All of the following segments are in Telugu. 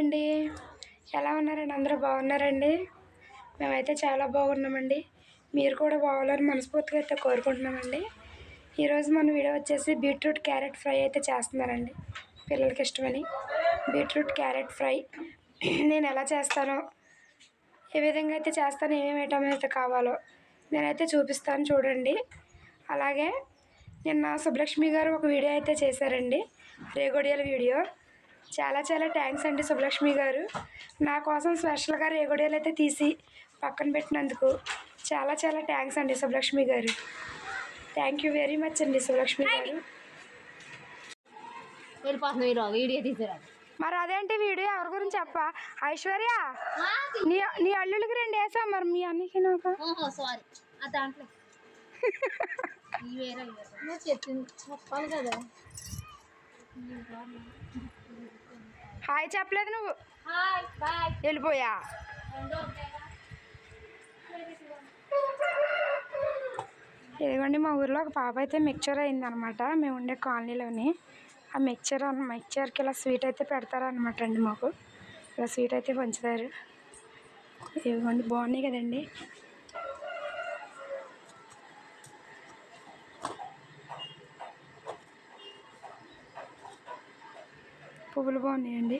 అండి. ఎలా ఉన్నారండి? అందరూ బాగున్నారండి? మేమైతే చాలా బాగున్నామండి. మీరు కూడా బాగాలని మనస్ఫూర్తిగా అయితే కోరుకుంటున్నామండి. ఈరోజు మన వీడియో వచ్చేసి బీట్రూట్ క్యారెట్ ఫ్రై అయితే చేస్తున్నానండి పిల్లలకి ఇష్టమని. Beetroot carrot fry. నేను ఎలా చేస్తానో ఏ విధంగా అయితే చేస్తానో ఏమేమి ఐటమ్ అయితే కావాలో నేనైతే చూపిస్తాను చూడండి. అలాగే నిన్న సుబ్బలక్ష్మి గారు ఒక వీడియో అయితే చేశారండి. రేగొడియల వీడియో. చాలా చాలా థ్యాంక్స్ అండి సుబ్బలక్ష్మి గారు. నా కోసం స్పెషల్గా రేగొడియాలు అయితే తీసి పక్కన పెట్టినందుకు చాలా చాలా థ్యాంక్స్ అండి సుబ్బలక్ష్మి గారు. థ్యాంక్ యూ వెరీ మచ్ అండి సుబ్బలక్ష్మి గారు. మీరు వీడియో తీసారా. మరి అదేంటి వీడియో? ఎవరి గురించి చెప్ప? ఐశ్వర్య? నీ నీ అల్లుడికి రెండు వేసా మరి? మీ అన్నకి నాకు? సారీ దాంట్లో. చెప్పాలి కదా. హాయ్ చెప్పలేదు నువ్వు. వెళ్ళిపోయా? ఇదిగోండి మా ఊర్లో ఒక పాప అయితే మిక్చర్ అయిందనమాట. మేము ఉండే కాలనీలోని. ఆ మిక్చర్ అన్న మిక్చర్కి ఇలా స్వీట్ అయితే పెడతారనమాట అండి మాకు. ఇలా స్వీట్ అయితే పంచుతారు. ఇదిగోండి బాగున్నాయి కదండి. పువ్వులు బాగున్నాయండి.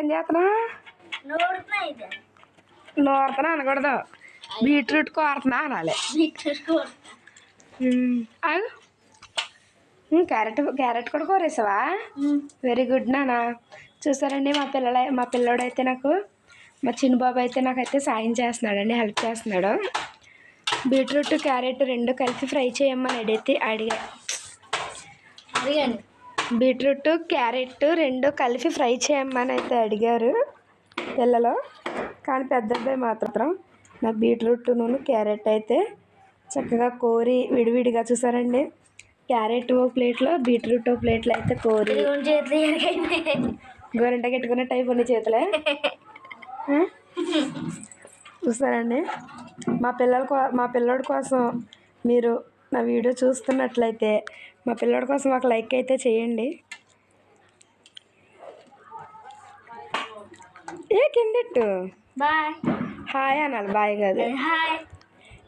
ఏం చేస్తున్నా? నూరుతున్నా అనకూడదు. బీట్రూట్ కోరుతున్నా అనాలి. క్యారెట్ క్యారెట్ కూడా కోరేసావా? వెరీ గుడ్ నానా. చూసారండి మా పిల్లల మా పిల్లోడైతే నాకు మా చిన్న బాబు అయితే నాకైతే సాయం చేస్తున్నాడండి హెల్ప్ చేస్తున్నాడు. బీట్రూట్ క్యారెట్ రెండు కలిపి ఫ్రై చేయమని అడిగితే అడిగా. అడిగండి. బీట్రూట్ క్యారెట్ రెండు కలిపి ఫ్రై చేయమని అయితే అడిగారు పిల్లలు కానీ పెద్ద అబ్బాయి మాత్రం. నా బీట్రూట్ నూనె క్యారెట్ అయితే చక్కగా కోరి విడివిడిగా చూసారండి. క్యారెట్ ఓ ప్లేట్లో బీట్రూట్ ఓ ప్లేట్లో అయితే కోరి. గోరింట కట్టుకున్నట్టు అయిపోయిన చేతులే. ఆ? చూసారండి? మా పిల్లల మా పిల్లోడి కోసం మీరు నా వీడియో చూస్తున్నట్లయితే మా పిల్లోడి కోసం ఒక లైక్ అయితే చేయండి. ఏ కిందెట్టు బాయ్. హాయ్ అనాలి బాయ్ కాదు. హాయ్.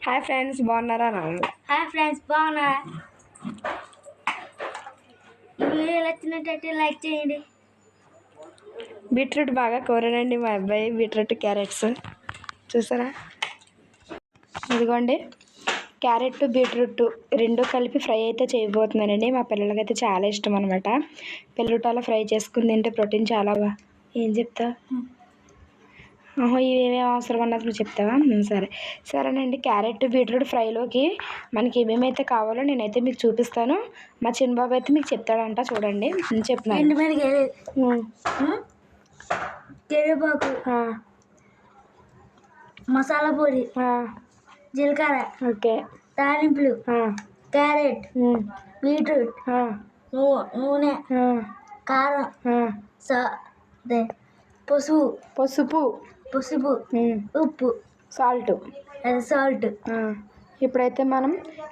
హాయ్ ఫ్రెండ్స్ బాగున్నారా అనాలి? హాయ్ ఫ్రెండ్స్ బాగున్నా? వీడియో నచ్చినట్టయితే లైక్ చేయండి. బీట్రూట్ బాగా కోరానండి మా అబ్బాయి బీట్రూట్ క్యారెట్స్. చూసారా? ఇదిగోండి. క్యారెట్ బీట్రూట్ రెండు కలిపి ఫ్రై అయితే చేయబోతున్నానండి. మా పిల్లలకైతే చాలా ఇష్టం అనమాట పిల్లలు అలా ఫ్రై చేసుకుని తింటే ప్రోటీన్ చాలా బా ఏం చెప్తా ఓహో ఇవేమేమి అవసరం అన్నది నువ్వు చెప్తావా? సరే. సరేనండి. క్యారెట్ బీట్రూట్ ఫ్రైలోకి మనకి ఏమేమైతే కావాలో నేనైతే మీకు చూపిస్తాను. మా చిన్నబాబు అయితే మీకు చెప్తాడంట చూడండి. నేను చెప్తున్నాను. ఆ, మసాలా పొడి. ఆ, జీలకర్ర ఓకే. తాలింపులు క్యారెట్ బీట్రూట్ నూనె కారం పసుపు పసుపు. పసుపు ఉప్పు సాల్ట్. సాల్ట్. ఇప్పుడైతే మనం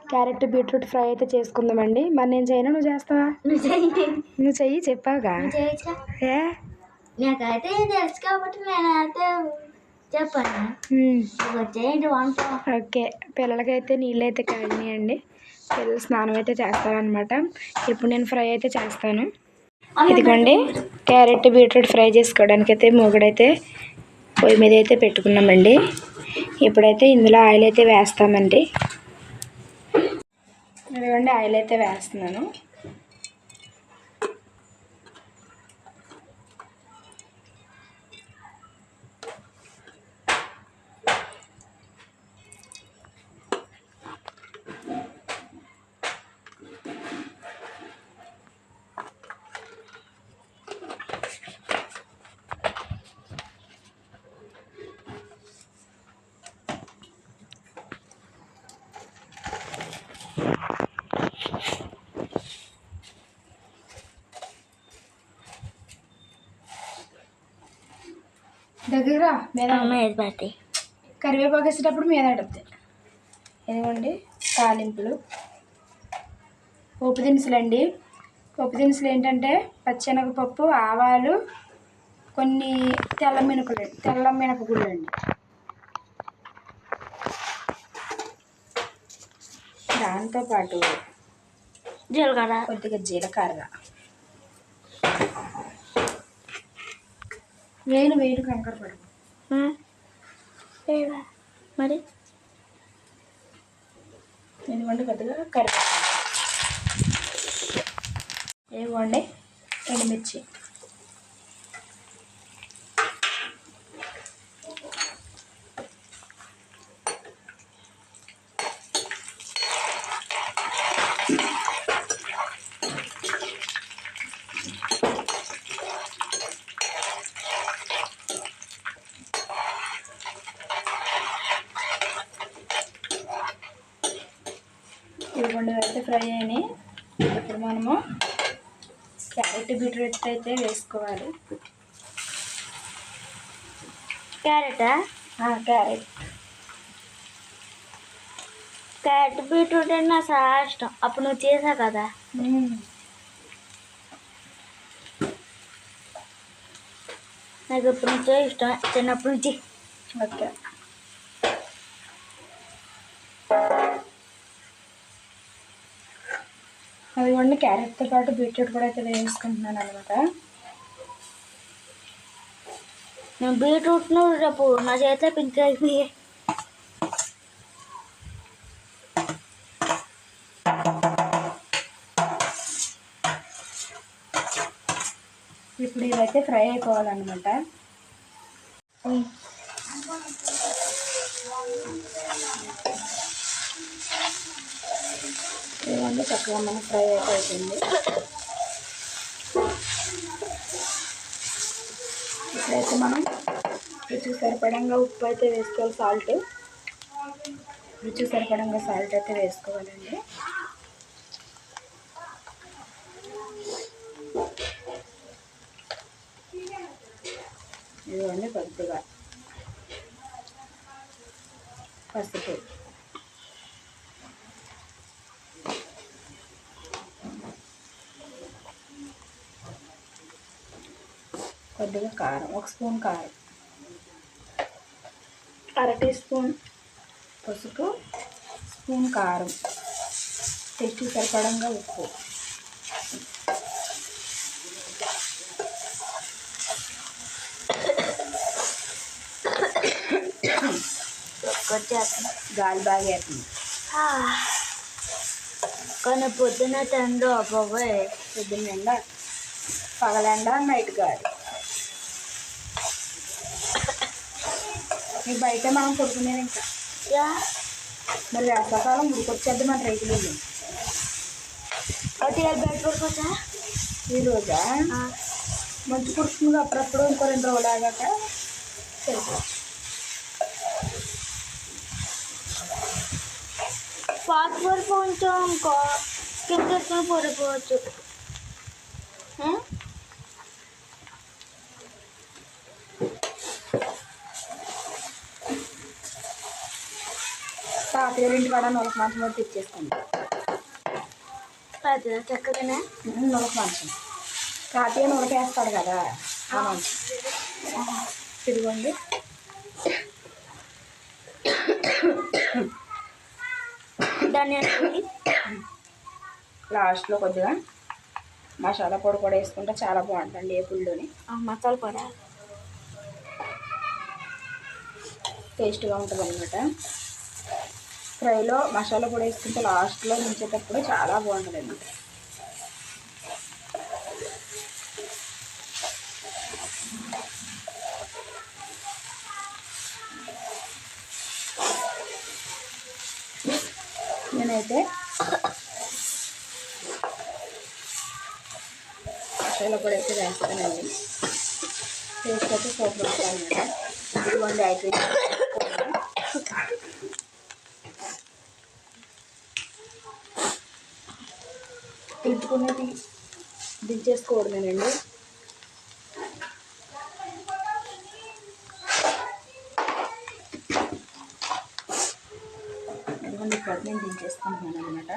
క్యారెట్ బీట్రూట్ ఫ్రై అయితే చేసుకుందామండి. మరి నేను చేయను నువ్వు చేస్తావా? నువ్వు చెయ్యి. నువ్వు చెయ్యి చెప్పావుగా. ఏ? నాకైతే తెలుసు కాబట్టి నేనైతే వంట? ఓకే. పిల్లలకైతే నీళ్ళు అయితే కాగినాయండి పిల్లలు స్నానం అయితే చేస్తారనమాట ఇప్పుడు నేను ఫ్రై అయితే చేస్తాను. ఇదిగోండి. క్యారెట్ బీట్రూట్ ఫ్రై చేసుకోవడానికి అయితే మూగుడైతే పొయ్యి మీద అయితే పెట్టుకున్నామండి. ఇప్పుడైతే ఇందులో ఆయిల్ అయితే వేస్తామండి. ఇదిగోండి ఆయిల్ అయితే వేస్తున్నాను. దగ్గర మీద పెట్టి. కరివేపాకు వేసేటప్పుడు మీద అడుగుతాయి ఇదిగోండి తాలింపులు. పోపు దినుసులండి పప్పు దినుసులు ఏంటంటే పచ్చెనగపప్పు ఆవాలు కొన్ని తెల్ల మినుకులు తెల్ల మినపగుళ్ళు అండి. దాంతోపాటు జీలకర్ర. కొద్దిగా జీలకర్ర. వేలు వేలు కంకర పడుకు మరి? ఎందుకంటే కొద్దిగా కరివేపాకు. ఇవ్వండి ఎండుమిర్చి. ఇవ్వండి అయితే ఫ్రై అయినాయి. ఇప్పుడు మనము క్యారెట్ బీట్రూట్ అయితే వేసుకోవాలి. క్యారెటా? క్యారెట్. క్యారెట్ బీట్రూట్ అంటే నాకు చాలా ఇష్టం. అప్పుడు నువ్వు చేసావు కదా. నాకు ఎప్పటి నుంచో ఇష్టం. చిన్నప్పటి నుంచి. ఓకే. అదిగోండి క్యారెట్తో పాటు బీట్రూట్ కూడా అయితే వేసుకుంటున్నాను అనమాట నేను బీట్రూట్ను రేపు నా చేత పింక్ అయిపోయి. ఇప్పుడు ఇవైతే ఫ్రై అయిపోవాలన్నమాట. ఇవన్నీ చక్కగా మనకు ఫ్రై అయిపోతుంది ఇప్పుడైతే మనం రుచి సరిపడంగా ఉప్పు అయితే వేసుకోవాలి సాల్ట్ రుచి సరిపడంగా సాల్ట్ అయితే వేసుకోవాలండి. ఇవన్నీ కొద్దిగా పసుపు. కొద్దిగా కారం ఒక స్పూన్ కారం. అర టీ స్పూన్. పసుపు స్పూన్ కారం. టేస్ట్ సరిపడంగా ఉప్పు. గాలి బాగా వేస్తుంది. కానీ పొద్దున్న టెన్లో బాబాయ్ పొద్దున్న ఎండ పగలెండ నైట్ గాలి. ఈ బయట మనం పడుకునేది ఇంకా. యా. మరి వేసవకాలం ఉడికొచ్చేద్ది మన రైతులు. ఒకటి బయట పడుకోవచ్చా ఈ రోజా? మంచు కుడుతుంది అప్పుడప్పుడు ఇంకో రెండు రోజులు ఆగాక సరిపోవచ్చు పాత వరకు కొంచెం ఇంకో కింద ఎత్తుకొని పడిపోవచ్చు. తాతగారి ఇంటి కాడ నొలక మంచం ఒకటి తెచ్చేసుకోండి పెద్ద చక్కగానే? నొలక మంచం తాతయ్య నొలకేస్తాడు కదా ఆ మంచం తిరిగండి ధనియాల పొడి. లాస్ట్లో కొద్దిగా మసాలా పొడి కూడా వేసుకుంటే చాలా బాగుంటుంది ఏ పుల్లోని. మసాలా పొడి. టేస్ట్గా ఉంటుంది అనమాట ఫ్రైలో మసాలా కూడా వేసుకుంటే లాస్ట్లో దించేటప్పుడు చాలా బాగుంటుంది అనమాట నేనైతే మసాలా కూడా అయితే వేస్తానండి. టేస్ట్ అయితే సూపర్ ఉంటుంది ఇటువంటి ఇదిగోండి అయిపోయింది. తిప్పుకునేది దించేసుకోవడమేనండి ఇదిగోండి ఇక్కడ నేను దించేసుకుంటున్నాను అనమాట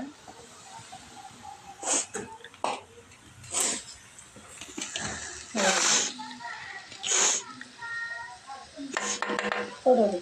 చూడండి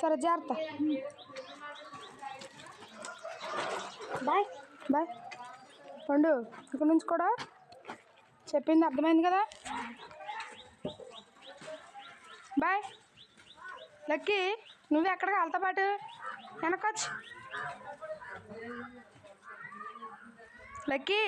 సరే జాగ్రత్త బాయ్ బాయ్ పండు ఇక్కడ నుంచి కూడా చెప్పింది అర్థమైంది కదా బాయ్ లక్కీ నువ్వు ఎక్కడికి వెళ్తా పాటు వెనకొచ్చు లక్కీ